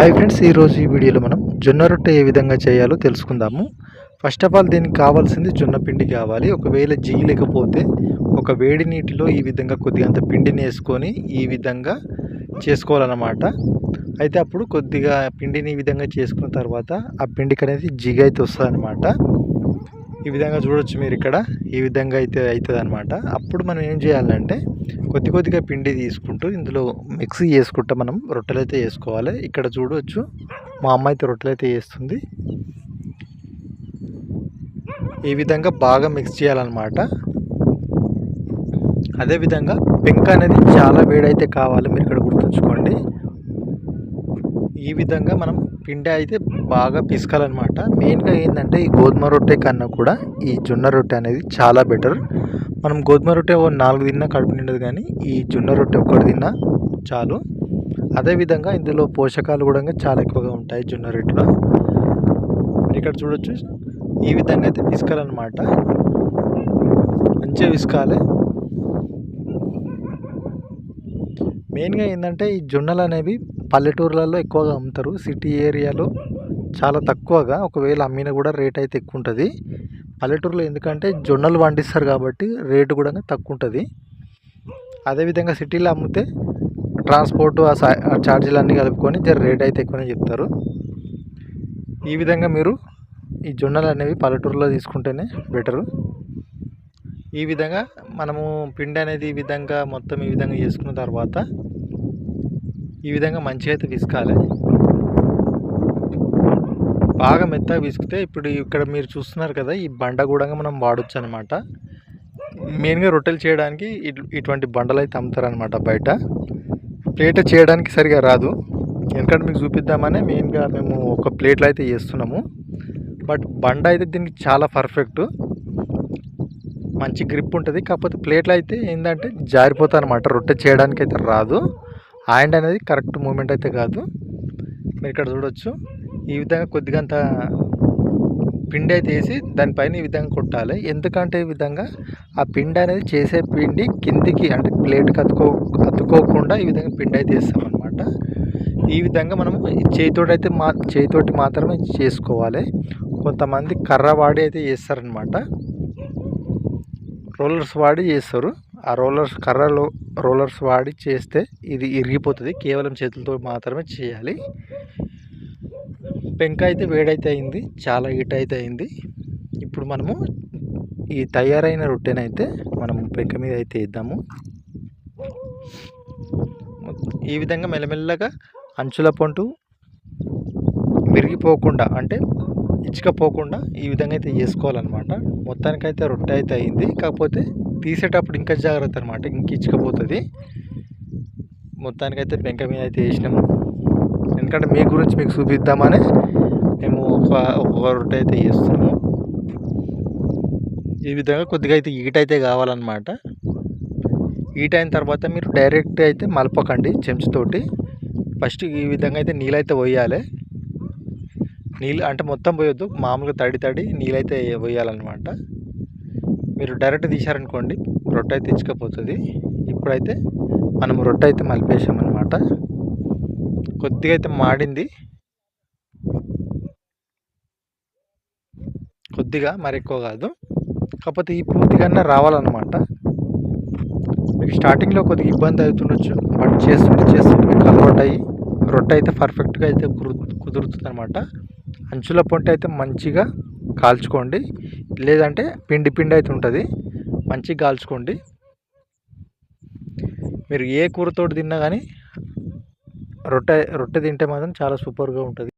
Hi friends ఈరోజు ఈ వీడియోలో మనం జొన్న రొట్టె ఏ విధంగా చేయాలో తెలుసుకుందాము. ఫస్ట్ ఆఫ్ ఆల్ దీనికి కావాల్సింది జొన్న పిండి కావాలి. ఒకవేళ జీ లేకపోతే ఒక వేడి నీటిలో ఈ విధంగా కొద్దిగా అంత పిండిని వేసుకొని ఈ విధంగా చేసుకోవాలన్నమాట. అయితే అప్పుడు కొద్దిగా పిండిని ఈ విధంగా చేసుకున్న తర్వాత ఆ పిండికి అనేది జిగ్ అయితే వస్తుంది ఈ విధంగా చూడొచ్చు మీరు ఇక్కడ. ఈ విధంగా అయితే అవుతుంది అనమాట అప్పుడు మనం ఏం చేయాలంటే కొద్ది కొద్దిగా పిండి తీసుకుంటూ ఇందులో మిక్సీ చేసుకుంటూ మనం రొట్టెలు అయితే వేసుకోవాలి ఇక్కడ చూడవచ్చు మా అమ్మ అయితే రొట్టెలు అయితే వేస్తుంది ఈ విధంగా బాగా మిక్స్ చేయాలన్నమాట. అదేవిధంగా పెంక అనేది చాలా వేడైతే కావాలి. మీరు ఇక్కడ గుర్తుంచుకోండి. ఈ విధంగా మనం పిండి అయితే బాగా పిసకాలన్నమాట. మెయిన్గా ఏంటంటే ఈ గోధుమ రొట్టె కన్నా కూడా ఈ జొన్న రొట్టె అనేది చాలా బెటర్. మనం గోధుమ రొట్టె ఓ నాలుగు తిన్నా కడుపు నిండదు కానీ ఈ జొన్న రొట్టె ఒకటి తిన్నా చాలు. అదేవిధంగా ఇందులో పోషకాలు కూడా చాలా ఎక్కువగా ఉంటాయి జొన్న రొట్టెలో. మీరు ఇక్కడ చూడొచ్చు. ఈ విధంగా అయితే పిసకాలన్నమాట. మంచిగా పిసకాలి. మెయిన్గా ఏంటంటే ఈ జొన్నలు అనేవి పల్లెటూర్లలో ఎక్కువగా అమ్ముతారు. సిటీ ఏరియాలో చాలా తక్కువగా. ఒకవేళ అమ్మినా కూడా రేట్ అయితే ఎక్కువ ఉంటుంది పల్లెటూరులో ఎందుకంటే జొన్నలు పండిస్తారు కాబట్టి రేటు కూడా తక్కువ ఉంటుంది అదేవిధంగా సిటీలో అమ్మితే ట్రాన్స్పోర్ట్ ఆ ఛార్జీలు అన్నీ కలుపుకొని జర రేట్ అయితే ఎక్కువనే చెప్తారు. ఈ విధంగా మీరు ఈ జొన్నలు అనేవి పల్లెటూరులో తీసుకుంటేనే బెటరు. ఈ విధంగా మనము పిండి అనేది ఈ విధంగా మొత్తం ఈ విధంగా చేసుకున్న తర్వాత ఈ విధంగా మంచిగా అయితే విసుకాలి. బాగా మెత్తగా విసుకుతే ఇప్పుడు ఇక్కడ మీరు చూస్తున్నారు కదా ఈ బండ కూడా మనం వాడచ్చు అనమాట మెయిన్గా రొట్టెలు చేయడానికి ఇటువంటి బండలు అయితే అమ్ముతారనమాట బయట. ప్లేట్ చేయడానికి సరిగా రాదు. ఎందుకంటే మీకు చూపిద్దామనే మెయిన్గా మేము ఒక ప్లేట్లో అయితే చేస్తున్నాము. బట్ బండ అయితే దీనికి చాలా పర్ఫెక్ట్. మంచి గ్రిప్ ఉంటుంది. కాకపోతే ప్లేట్లు అయితే ఏంటంటే జారిపోతాయి అనమాట రొట్టె చేయడానికి అయితే రాదు. హ్యాండ్ అనేది కరెక్ట్ మూమెంట్ అయితే కాదు. మీరు ఇక్కడ చూడవచ్చు ఈ విధంగా కొద్దిగా అంత పిండి అయితే వేసి దానిపైన ఈ విధంగా కొట్టాలి. ఎందుకంటే ఈ విధంగా ఆ పిండి అనేది చేసే పిండి కిందికి అంటే ప్లేట్కి అతుకో అతుకోకుండా ఈ విధంగా పిండి అయితే వేస్తామన్నమాట. అనమాట ఈ విధంగా మనం చేతితోటి అయితే మా చేతితోటి మాత్రమే చేసుకోవాలి. కొంతమంది కర్ర వాడి అయితే చేస్తారనమాట రోలర్స్ వాడి చేస్తారు. ఆ రోలర్స్ కర్రలో రోలర్స్ వాడి చేస్తే ఇది ఇరిగిపోతుంది. కేవలం చేతులతో మాత్రమే చేయాలి. పెంక అయితే వేడైతే అయింది. చాలా హీట్ అయితే అయింది. ఇప్పుడు మనము ఈ తయారైన రొట్టెనైతే మనం పెంక మీద అయితే వేద్దాము. ఈ విధంగా మెల్లమెల్లగా అంచుల పొంటు విరిగిపోకుండా అంటే ఇచ్చుకపోకుండా ఈ విధంగా అయితే చేసుకోవాలన్నమాట మొత్తానికైతే రొట్టె అయితే అయింది. కాకపోతే తీసేటప్పుడు ఇంకా జాగ్రత్త అనమాట ఇంక ఇచ్చుకపోతుంది. మొత్తానికైతే పెంక మీద అయితే వేసినాము ఎందుకంటే మీ గురించి మీకు చూపిద్దామని మేము ఒక ఒక రొట్టె అయితే చేస్తున్నాము. ఈ విధంగా కొద్దిగా అయితే ఈట అయితే కావాలన్నమాట. ఈట అయిన తర్వాత మీరు డైరెక్ట్ అయితే మలపకండి చెంచుతోటి ఫస్ట్ ఈ విధంగా అయితే నీళ్ళైతే పోయాలి. నీళ్ళు అంటే మొత్తం పోయొద్దు మామూలుగా తడి తడి నీళ్ళైతే పోయాలన్నమాట. మీరు డైరెక్ట్ తీశారనుకోండి రొట్టె అయితే ఇచ్చకపోతుంది. ఇప్పుడైతే మనం రొట్టె అయితే మలిపేసామన్నమాట కొద్దిగా అయితే మాడింది. కొద్దిగా మరి ఎక్కువ కాదు. కాకపోతే ఈ పూర్తిగా రావాలన్నమాట. మీకు స్టార్టింగ్లో కొద్దిగా ఇబ్బంది అవుతుండొచ్చు. బట్ చేస్తుంటే చేస్తుంటే మీకు అలవాటు అయ్యి రొట్టె అయితే పర్ఫెక్ట్గా అయితే కుదురుతుంది అనమాట అంచుల పొంట అయితే మంచిగా కాల్చుకోండి. లేదంటే పిండి పిండి అయితే ఉంటుంది. మంచిగా కాల్చుకోండి. మీరు ఏ కూరతోటి తిన్నా కానీ రొట్టె రొట్టె తింటే మాత్రం చాలా సూపర్గా ఉంటుంది.